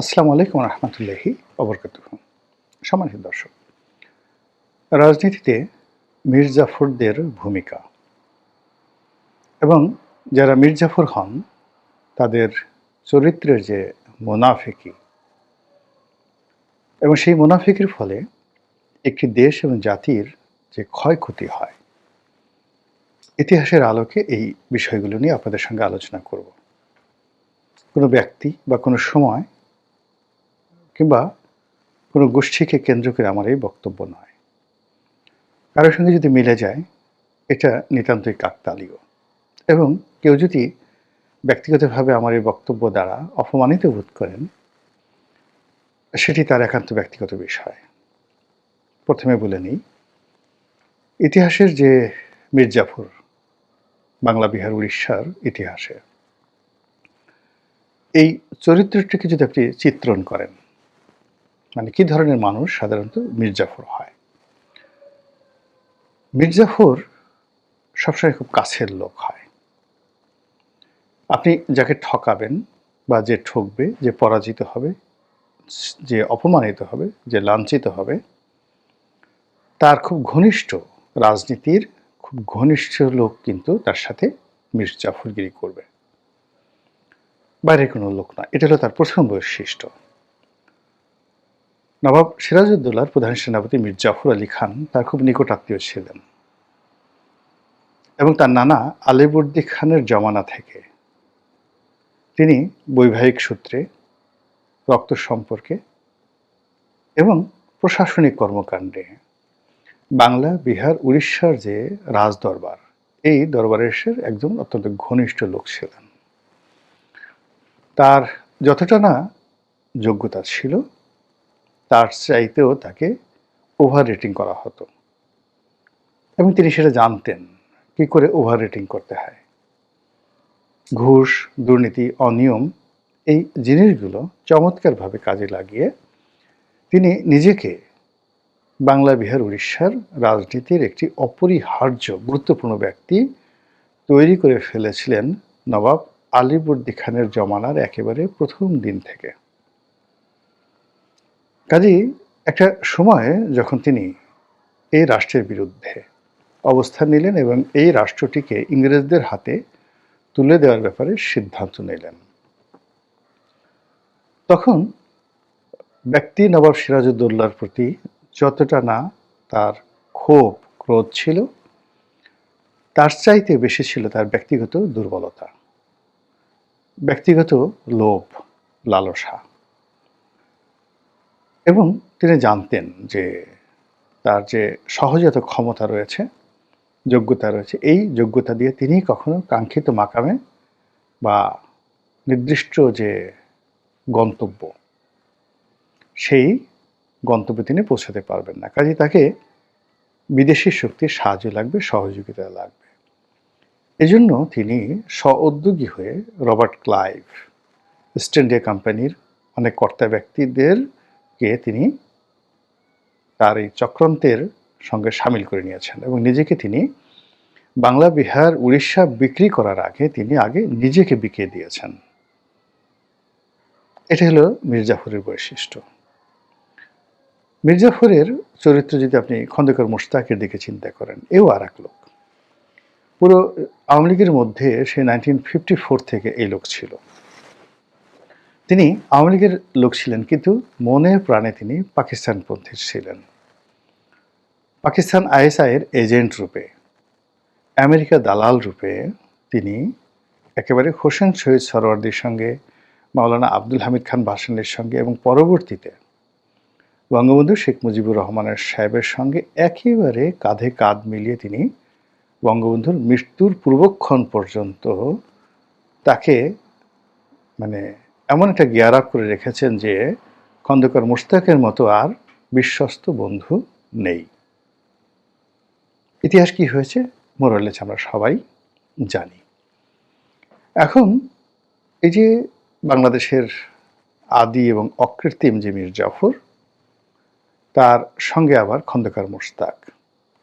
আসসালামু আলাইকুম রহমতুল্লাহি অবরকাত সম্মানিত দর্শক, রাজনীতিতে মির্জাফরদের ভূমিকা এবং যারা মির্জাফর হন, তাদের চরিত্রের যে মোনাফেকি এবং সেই মোনাফেকির ফলে একটি দেশ এবং জাতির যে ক্ষয়ক্ষতি হয়, ইতিহাসের আলোকে এই বিষয়গুলো নিয়ে আপনাদের সঙ্গে আলোচনা করব। কোনো ব্যক্তি বা কোনো সময় কিংবা কোনো গোষ্ঠীকে কেন্দ্র করে আমার এই বক্তব্য নয়। কারোর সঙ্গে যদি মিলে যায়, এটা নিতান্তই কাকতালীয়। এবং কেউ যদি ব্যক্তিগতভাবে আমার এই বক্তব্য দ্বারা অপমানিত বোধ করেন, সেটি তার একান্ত ব্যক্তিগত বিষয়। প্রথমে বলে নিই, ইতিহাসের যে মির্জাফর বাংলা, বিহার, উড়িষ্যার ইতিহাসে, এই চরিত্রটিকে যদি আপনি চিত্রণ করেন মানে কি ধরনের মানুষ সাধারণত মির্জাফর হয়? মির্জাফর সবসময় খুব কাছের লোক হয়। আপনি যাকে ঠকাবেন বা যে ঠকবে, যে পরাজিত হবে, যে অপমানিত হবে, যে লাঞ্ছিত হবে, তার খুব ঘনিষ্ঠ রাজনীতির খুব ঘনিষ্ঠ লোক কিন্তু তার সাথে মির্জাফরগিরি করবে। বাইরে কোনো লোক না এটা হলো তার প্রথম বৈশিষ্ট্য। নবাব সিরাজউদ্দৌলার প্রধান সেনাপতি মীর জাফর আলী খান তার খুব নিকট আত্মীয় ছিলেন এবং তার নানা আলিবর্দি খানের জমানা থেকে। তিনি বৈবাহিক সূত্রে, রক্ত সম্পর্কে এবং প্রশাসনিক কর্মকাণ্ডে বাংলা, বিহার, উড়িষ্যার যে রাজদরবার, এই দরবারের একজন অত্যন্ত ঘনিষ্ঠ লোক ছিলেন। তার যতটা না যোগ্যতা ছিল তার চাইতেও তাকে ওভার রেটিং করা হতো। এবং তিনি সেটা জানতেন, কি করে ওভার রেটিং করতে হয়। ঘুষ, দুর্নীতি, অনিয়ম এই জিনিসগুলো চমৎকারভাবে কাজে লাগিয়ে তিনি নিজেকে বাংলা, বিহার, উড়িষ্যার রাজনীতির একটি অপরিহার্য, গুরুত্বপূর্ণ ব্যক্তি তৈরি করে ফেলেছিলেন নবাব আলিবর্দি খানের জমানার একেবারে প্রথম দিন থেকে। কাজেই একটা সময়ে যখন তিনি এই রাষ্ট্রের বিরুদ্ধে অবস্থান নিলেন এবং এই রাষ্ট্রটিকে ইংরেজদের হাতে তুলে দেওয়ার ব্যাপারে সিদ্ধান্ত নিলেন, তখন ব্যক্তি নবাব সিরাজউদ্দৌল্লার প্রতি যতটা না তার ক্ষোভ, ক্রোধ ছিল, তার চাইতে বেশি ছিল তার ব্যক্তিগত দুর্বলতা, ব্যক্তিগত লোভ, লালসা। এবং তিনি জানতেন যে তার যে সহজাত ক্ষমতা রয়েছে, যোগ্যতা রয়েছে, এই যোগ্যতা দিয়ে তিনি কখনো কাঙ্ক্ষিত মাকামে বা নির্দিষ্ট যে গন্তব্য, সেই গন্তব্যে তিনি পৌঁছাতে পারবেন না। কাজে তাকে বিদেশি শক্তির সাহায্য লাগবে, সহযোগিতা লাগবে। এজন্য তিনি স্ব উদ্যোগী হয়ে রবার্ট ক্লাইভ ইস্ট ইন্ডিয়া কোম্পানির অনেক কর্তা ব্যক্তিদের কে তিনি? তার এই চক্রান্তের সঙ্গে সামিল করে নিয়েছেন এবং নিজেকে তিনি বাংলা, বিহার, উড়িষ্যা বিক্রি করার আগে তিনি আগে নিজেকে বিকিয়ে দিয়েছেন। এটা হলো মির্জাফরের বৈশিষ্ট্য। মির্জাফরের চরিত্র যদি আপনি খন্দকার মোস্তাকের দিকে চিন্তা করেন, এও আর এক লোক। পুরো আওয়ামী লীগের মধ্যে সে নাইনটিন ফিফটি ফোর থেকে এই লোক ছিল। তিনি আওয়ামী লীগের লোক ছিলেন, কিন্তু মনে প্রাণে তিনি পাকিস্তানপন্থী ছিলেন। পাকিস্তান আইএসআইয়ের এজেন্ট রূপে, আমেরিকা দালাল রূপে তিনি একেবারে হোসেন শহীদ সরওয়ার্দির সঙ্গে, মাওলানা আব্দুল হামিদ খান ভাসানের সঙ্গে এবং পরবর্তীতে বঙ্গবন্ধু শেখ মুজিবুর রহমানের সাহেবের সঙ্গে একেবারে কাঁধে কাঁধ মিলিয়ে তিনি বঙ্গবন্ধুর মৃত্যুর পূর্বক্ষণ পর্যন্ত তাকে মানে এমন একটা গিয়ার আপ করে রেখেছেন যে খন্দকার মুস্তাকের মতো আর বিশ্বস্ত বন্ধু নেই। ইতিহাস কি হয়েছে? মোরালেজ আমরা সবাই জানি। এখন এই যে বাংলাদেশের আদি এবং অকৃত্রিম যে মীর জাফর, তার সঙ্গে আবার খন্দকার মোস্তাক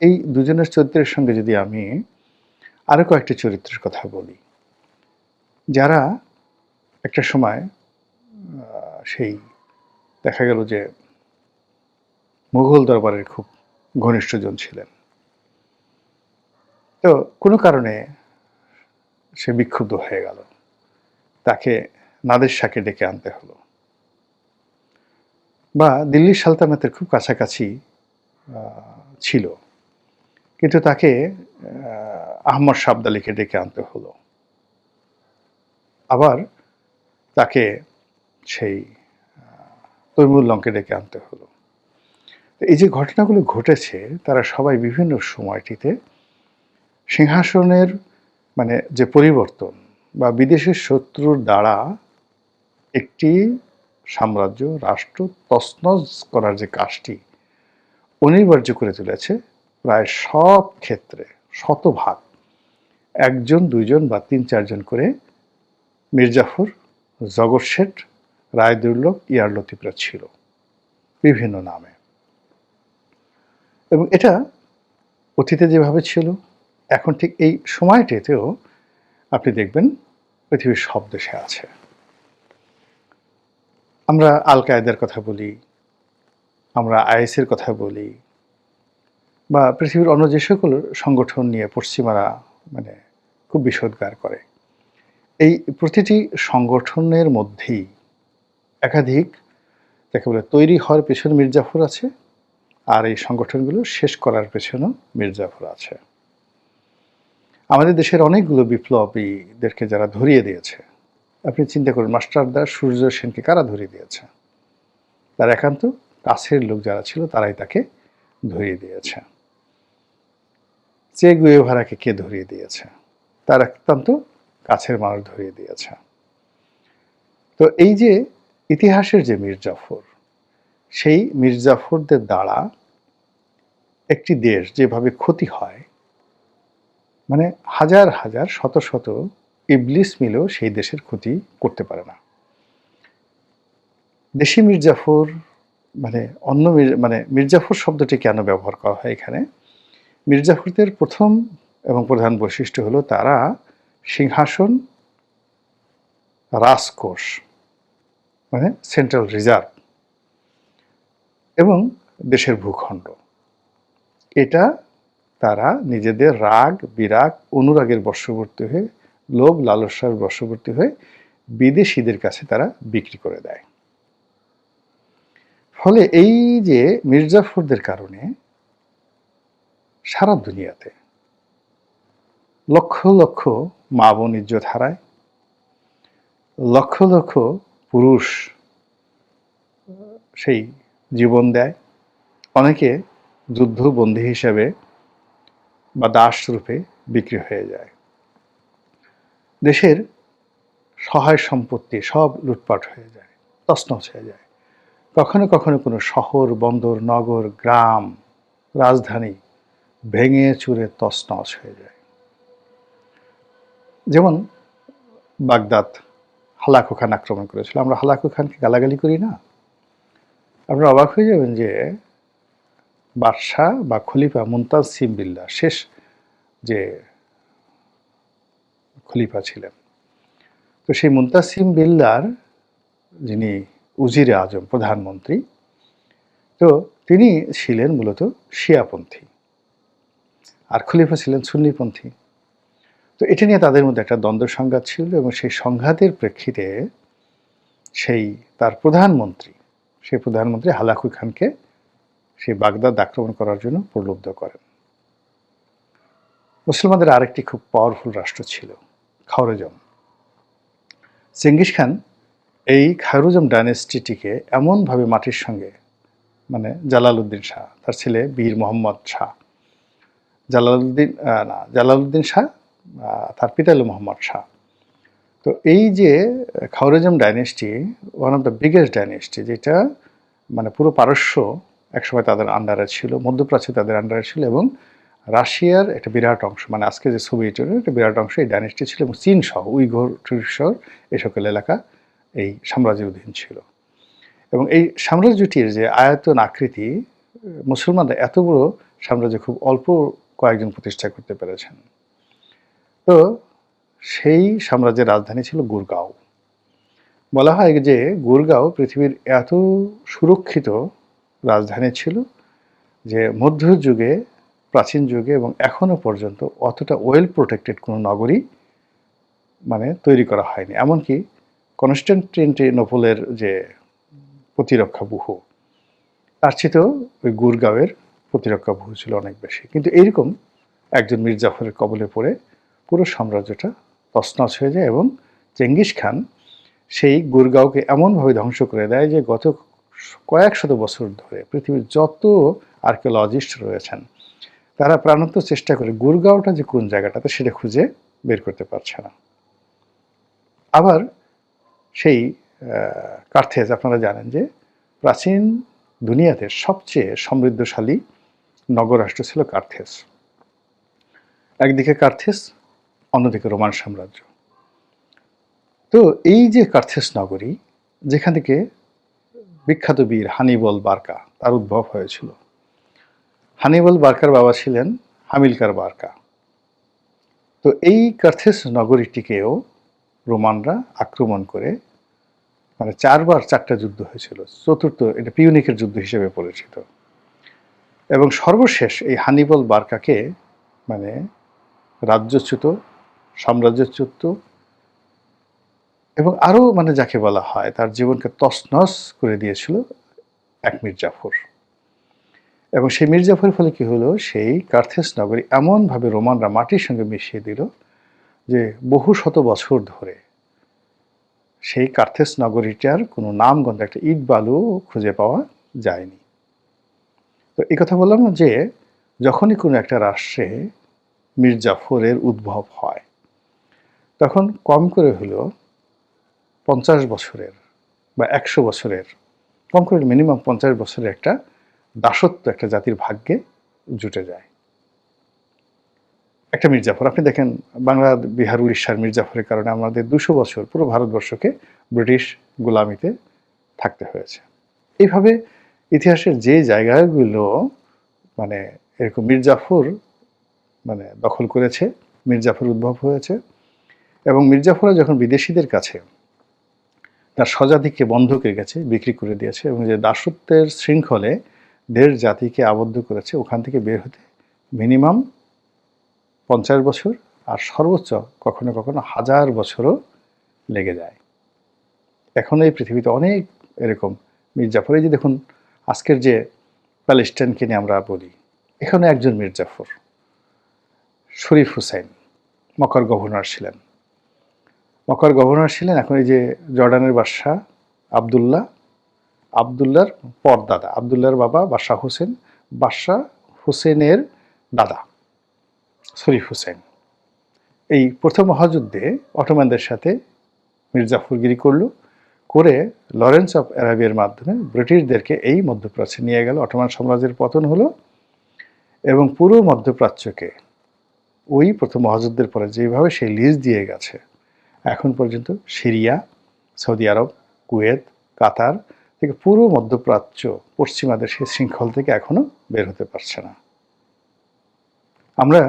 এই দুজনের চরিত্রের সঙ্গে যদি আমি আরও কয়েকটি চরিত্রের কথা বলি, যারা একটা সময় সেই দেখা গেল যে মুঘল দরবারের খুব ঘনিষ্ঠজন ছিলেন। তো কোনো কারণে সে বিক্ষুব্ধ হয়ে গেল। তাকে নাদের শাকে ডেকে আনতে হলো। বা দিল্লির সালতানাতের খুব কাছাকাছি ছিল। কিন্তু তাকে আহ, আহমদ সাবদালিকে ডেকে আনতে হলো। আবার তাকে সেই তৈমুল্লংকে ডেকে আনতে হলো। এই যে ঘটনাগুলো ঘটেছে, তারা সবাই বিভিন্ন সময়টিতে সিংহাসনের মানে যে পরিবর্তন বা বিদেশের শত্রুর দ্বারা একটি সাম্রাজ্য, রাষ্ট্র তছনছ করার যে কাজটি, অনিবার্য করে তুলেছে। প্রায় সব ক্ষেত্রে শতভাগ, একজন, দুইজন বা তিন চারজন করে মির্জাফর জগৎ শেঠ রায়দুল্লভ ইয়ার লতিফরা ছিল। বিভিন্ন নামে। এবং এটা অতীতে যেভাবে ছিল, এখন ঠিক এই সময়টিতেও আপনি দেখবেন পৃথিবীর সব দেশে আছে। আমরা আল কায়দার কথা বলি, আমরা আইএসের কথা বলি, বা পৃথিবীর অন্য যে সকল সংগঠন নিয়ে পশ্চিমারা মানে খুব বিষোদ্গার করে। এই প্রতিটি সংগঠনের মধ্যেই একাধিক, যাকে বলে তৈরি হওয়ার পেছনে মির্জাফর আছে, আর এই সংগঠনগুলো শেষ করার পেছনেও মির্জাফর আছে। আমাদের দেশের অনেকগুলো বিপ্লবীদেরকে যারা ধরিয়ে দিয়েছে, আপনি চিন্তা করুন মাস্টারদা সূর্য সেনকে কারা ধরিয়ে দিয়েছে? তার একান্ত কাছের লোক যারা ছিল, তারাই তাকে ধরিয়ে দিয়েছে। চে গুয়েভারাকে কে ধরিয়ে দিয়েছে? তার একান্ত কাছের মানুষ ধরিয়ে দিয়েছে। তো এই যে ইতিহাসের যে মির্জাফর সেই মির্জাফরদের দ্বারা একটি দেশ যেভাবে ক্ষতি হয় মানে হাজার হাজার, শত শত ইবলিস মিলেও সেই দেশের ক্ষতি করতে পারে না। দেশি মির্জাফর মানে অন্য মানে মির্জাফর শব্দটি কেন ব্যবহার করা হয় এখানে? মির্জাফরদের প্রথম এবং প্রধান বৈশিষ্ট্য হলো তারা সিংহাসন, রাজকোষ মানে সেন্ট্রাল রিজার্ভ এবং দেশের ভূখণ্ড। এটা তারা নিজেদের রাগ, বিরাগ, অনুরাগের বর্ষবর্তী হয়ে, লোভ, লালসার বর্ষবর্তী হয়ে বিদেশিদের কাছে তারা বিক্রি করে দেয়। ফলে এই যে মির্জাফরদের কারণে সারা দুনিয়াতে লক্ষ লক্ষ মা বোন ইজ্জত হারায়। লক্ষ লক্ষ পুরুষ সেই জীবন দেয়। অনেকে যুদ্ধবন্দী হিসেবে বা দাস রূপে বিক্রি হয়ে যায়। দেশের সহায় সম্পত্তি সব লুটপাট হয়ে যায়, তছনছ হয়ে যায়। কখনো কখনো কোনো শহর, বন্দর, নগর, গ্রাম, রাজধানী ভেঙে চুরে তছনছ হয়ে যায়। যেমন বাগদাদ হালাকু খান আক্রমণ করেছিল। আমরা হালাকু খানকে গালাগালি করি না। আপনারা অবাক হয়ে যাবেন যে বাদশাহ বা খলিফা মুমতাজ সিম বিল্লাহ শেষ যে খলিফা ছিলেন। তো সেই মুমতাজ সিম বিল্লার যিনি উজিরে আজম, প্রধানমন্ত্রী, তো তিনি ছিলেন মূলত শিয়াপন্থী। আর খলিফা ছিলেন সুন্নিপন্থী। তো এটা নিয়ে তাদের মধ্যে একটা দ্বন্দ্ব সংঘাত ছিল এবং সেই সংঘাতের প্রেক্ষিতে সেই তার প্রধানমন্ত্রী, সেই প্রধানমন্ত্রী হালাকু খানকে সেই বাগদাদ আক্রমণ করার জন্য প্রলুব্ধ করেন। মুসলমানদের আরেকটি খুব পাওয়ারফুল রাষ্ট্র ছিল, খাওরেজম। চেঙ্গিস খান এই খায়রুজম ডাইনেস্টিটিকে এমনভাবে মাটির সঙ্গে মানে জালালউদ্দিন শাহ, তার ছেলে বীর মোহাম্মদ শাহ, জালালউদ্দিন না, জালালউদ্দিন শাহ তার পিতা মোহাম্মদ শাহ। তো এই যে Khwarezm dynasty one of the biggest dynasty যেটা মানে পুরো পারস্য একসময় তাদের আন্ডারে ছিল, মধ্যপ্রাচ্যে তাদের আন্ডারে ছিল এবং রাশিয়ার একটা বিরাট অংশ মানে আজকে যে সোভিয়েত ইউনিয়নের একটা বিরাট অংশ এই ডাইনেস্টি ছিল এবং চীন সহ উইঘর টুরিশর এই সকল এলাকা এই সাম্রাজ্যের অধীন ছিল। এবং এই সাম্রাজ্যটির যে আয়তন আকৃতি, মুসলমানরা এত বড় সাম্রাজ্য খুব অল্প কয়েকজন প্রতিষ্ঠা করতে পেরেছেন। তো সেই সাম্রাজ্যের রাজধানী ছিল গুরগাঁও। বলা হয় যে গুরগাঁও পৃথিবীর এত সুরক্ষিত রাজধানী ছিল যে মধ্যযুগে প্রাচীন যুগে এবং এখনও পর্যন্ত অতটা ওয়েল প্রোটেক্টেড কোনো নগরী মানে তৈরি করা হয়নি। এমনকি কনস্ট্যান্টিনোপলের যে প্রতিরক্ষা ব্যুহ তার চেয়েও ওই গুরগাঁওয়ের প্রতিরক্ষা ব্যুহ ছিল অনেক বেশি। কিন্তু এইরকম একজন মির্জাফরের কবলে পড়ে পুরো সাম্রাজ্যটা তছনছ হয়ে যায় এবং চেঙ্গিস খান সেই গুরগাঁওকে এমনভাবে ধ্বংস করে দেয় যে গত কয়েক শত বছর ধরে পৃথিবীর যত আর্কিওলজিস্ট রয়েছেন, তারা প্রাণান্ত চেষ্টা করে গুরগাঁওটা যে কোন জায়গাটাতে সেটা খুঁজে বের করতে পারছে না। আবার সেই কার্থেজ আপনারা জানেন যে প্রাচীন দুনিয়াতে সবচেয়ে সমৃদ্ধশালী নগরাষ্ট্র ছিল কার্থেস একদিকে কার্থেস অন্যদিকে রোমান সাম্রাজ্য। তো এই যে কার্থেস নগরী, যেখান থেকে বিখ্যাত বীর হানিবল বার্কা তার উদ্ভব হয়েছিল। হানিবল বার্কার বাবা ছিলেন হামিলকার বার্কা। তো এই কার্থেস নগরীটিকেও রোমানরা আক্রমণ করে মানে চারবার চারটা যুদ্ধ হয়েছিল। চতুর্থ, এটা পিউনিকের যুদ্ধ হিসেবে পরিচিত। এবং সর্বশেষ এই হানিবল বার্কাকে মানে রাজ্যচ্যুত সাম্রাজ্যচ্যুত এবং আরও মানে যাকে বলা হয়, তার জীবনকে তছনছ করে দিয়েছিল এক মির্জাফর এবং সেই মির্জাফরের ফলে কি হলো? সেই কার্থেস নগরী এমনভাবে রোমানরা মাটির সঙ্গে মিশিয়ে দিল যে বহু শত বছর ধরে সেই কার্থেস নগরীটার কোনো নামগন্ধ, একটা ইট বালু খুঁজে পাওয়া যায়নি। তো এই কথা বললাম যে যখনই কোনো একটা রাষ্ট্রে মির্জাফরের উদ্ভব হয় তখন কম করে হলেও পঞ্চাশ বছরের বা একশো বছরের, কম করে মিনিমাম পঞ্চাশ বছরের একটা দাসত্ব, একটা জাতির ভাগ্যে জুটে যায়। একটা মির্জাফর, আপনি দেখেন বাংলা, বিহার, উড়িষ্যার মির্জাফরের কারণে আমাদের দুশো বছর পুরো ভারতবর্ষকে ব্রিটিশ গোলামিতে থাকতে হয়েছে। এইভাবে ইতিহাসের যে জায়গাগুলো মানে এরকম মির্জাফর মানে দখল করেছে, মির্জাফর উদ্ভব হয়েছে এবং মির্জাফররা যখন বিদেশিদের কাছে তার স্বজাতিকে বন্ধকে গেছে বিক্রি করে দিয়েছে এবং যে দাসত্বের শৃঙ্খলে দেড় জাতিকে আবদ্ধ করেছে, ওখান থেকে বের হতে মিনিমাম পঞ্চাশ বছর আর সর্বোচ্চ কখনো কখনো হাজার বছরও লেগে যায়। এখন এই পৃথিবীতে অনেক এরকম মির্জাফর। এই যে দেখুন, আজকের যে প্যালেস্টাইনকে নিয়ে আমরা বলি, এখানে একজন মির্জাফর, শরীফ হুসাইন মকর গভর্নর ছিলেন। মকর গভর্নর ছিলেন এখন এই যে জর্ডানের বাদশাহ আবদুল্লাহ আবদুল্লার পরদাদা আবদুল্লার বাবা বাদশাহ হোসেন, বাদশাহ হোসেনের দাদা শরীফ হোসেন। এই প্রথম মহাযুদ্ধে অটোম্যানদের সাথে মির্জাফরগিরি করল, করে লরেন্স অফ অ্যারাবিয়ার মাধ্যমে ব্রিটিশদেরকে এই মধ্যপ্রাচ্যে নিয়ে গেল। অটোমান সাম্রাজ্যের পতন হলো এবং পুরো মধ্যপ্রাচ্যকে ওই প্রথম মহাযুদ্ধের পরে যেভাবে সেই লিজ দিয়ে গেছে এখন পর্যন্ত Syria, Saudi Arab, Kuwait, Qatar থেকে পুরো মধ্যপ্রাচ্য পশ্চিমাদের সেই শৃঙ্খল থেকে এখনও বের হতে পারছে না। আমরা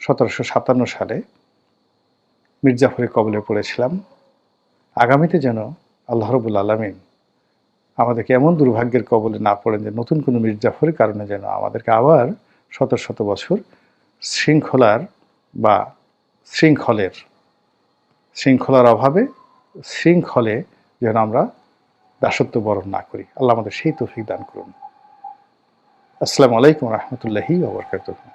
সতেরোশো সাতান্ন সালে মির্জাফরের কবলে পড়েছিলাম। আগামীতে যেন আল্লাহ রবুল আলমিন আমাদেরকে এমন দুর্ভাগ্যের কবলে না পড়েন যে নতুন কোনো মির্জাফরের কারণে যেন আমাদেরকে আবার শত শত বছর শৃঙ্খলার বা শৃঙ্খলের শৃঙ্খলার অভাবে শৃঙ্খলে যেন আমরা দাসত্ব বরণ না করি। আল্লাহ আমাদের সেই তৌফিক দান করুন। আসসালামু আলাইকুম রহমতুল্লাহি ওবরকাতুহ